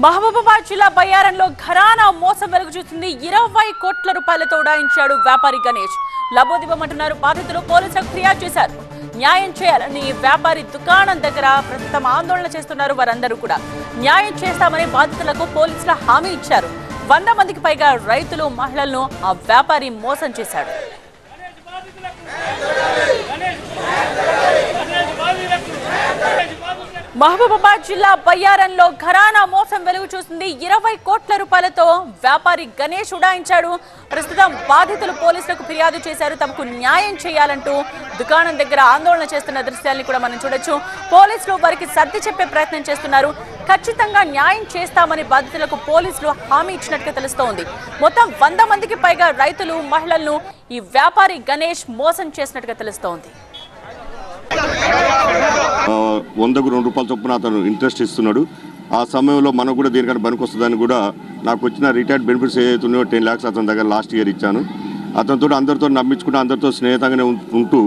మహబూబాబాద్ జిల్లా బయ్యారంలో ఘరానా మోసం వెలుగు ఇరవై కోట్ల రూపాయలతో ఉడాయించాడు వ్యాపారి గణేష్. లబోదివ్వమంటున్నారు బాధితులు పోలీసులకు ఫిర్యాదు చేశారు. న్యాయం చేయాలని వ్యాపారి దుకాణం దగ్గర ప్రస్తుతం ఆందోళన చేస్తున్నారు వారందరూ కూడా. న్యాయం చేస్తామని బాధితులకు పోలీసులు హామీ ఇచ్చారు. వంద మందికి పైగా రైతులు మహిళలను ఆ వ్యాపారి మోసం చేశాడు. మహబూబాబాద్ జిల్లా బయ్యారంలో ఘరానా మోసం వెలుగు చూసింది ఇరవై కోట్ల రూపాయలతో వ్యాపారి గణేష్ ఉడాయించాడు. ప్రస్తుతం బాధితులు పోలీసులకు ఫిర్యాదు చేశారు. తమకు న్యాయం చేయాలంటూ దుకాణం దగ్గర ఆందోళన చేస్తున్న దృశ్యాల్ని కూడా మనం చూడొచ్చు. పోలీసులు వారికి సర్ది చెప్పే ప్రయత్నం చేస్తున్నారు. ఖచ్చితంగా న్యాయం చేస్తామని బాధితులకు పోలీసులు హామీ ఇచ్చినట్టుగా తెలుస్తోంది. మొత్తం వంద మందికి పైగా రైతులు మహిళలను ఈ వ్యాపారి గణేష్ మోసం చేసినట్టుగా తెలుస్తోంది. వందకు రెండు రూపాయల చొప్పున అతను ఇంట్రెస్ట్ ఇస్తున్నాడు. ఆ సమయంలో మనకు కూడా దీనికంటే పనికి వస్తుందని కూడా నాకు వచ్చిన రిటైర్డ్ బెనిఫిట్స్ ఏదైతున్నాయో టెన్ ల్యాక్స్ అతని దగ్గర లాస్ట్ ఇయర్ ఇచ్చాను. అతనితో అందరితో నమ్మించుకుంటూ అందరితో స్నేహితంగానే ఉంటూ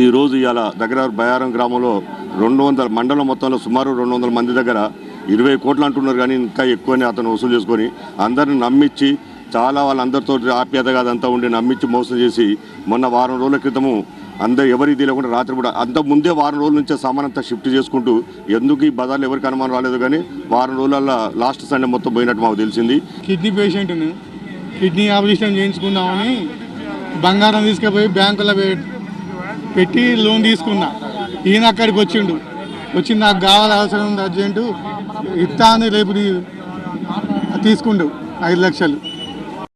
ఈ రోజు ఇవాళ దగ్గర బయారం గ్రామంలో రెండు వందల మండలం మొత్తంలో సుమారు రెండు వందల మంది దగ్గర ఇరవై కోట్లు అంటున్నారు కానీ ఇంకా ఎక్కువనే అతను వసూలు చేసుకొని అందరిని నమ్మించి చాలా వాళ్ళందరితో ఆప్యాయతగా అదంతా ఉండి నమ్మించి మోసం చేసి మొన్న వారం రోజుల క్రితము అందరు ఎవరి తెలియకుండా రాత్రి కూడా అంత ముందే వారం రోజుల నుంచే సామాన్ అంతా షిఫ్ట్ చేసుకుంటూ ఎందుకు ఈ బజార్లో ఎవరికి అనుమానం రాలేదు కానీ వారం రోజుల లాస్ట్ సండే మొత్తం పోయినట్టు మాకు తెలిసింది. కిడ్నీ పేషెంట్ను కిడ్నీ ఆపరేషన్ చేయించుకుందామని బంగారం తీసుకుపోయి బ్యాంకులో పెట్టి లోన్ తీసుకున్నా. ఈయన అక్కడికి వచ్చిండు. వచ్చి నాకు కావాలి అవసరం ఉంది అర్జెంటు ఇస్తా అని రేపు తీసుకుండు ఐదు లక్షలు.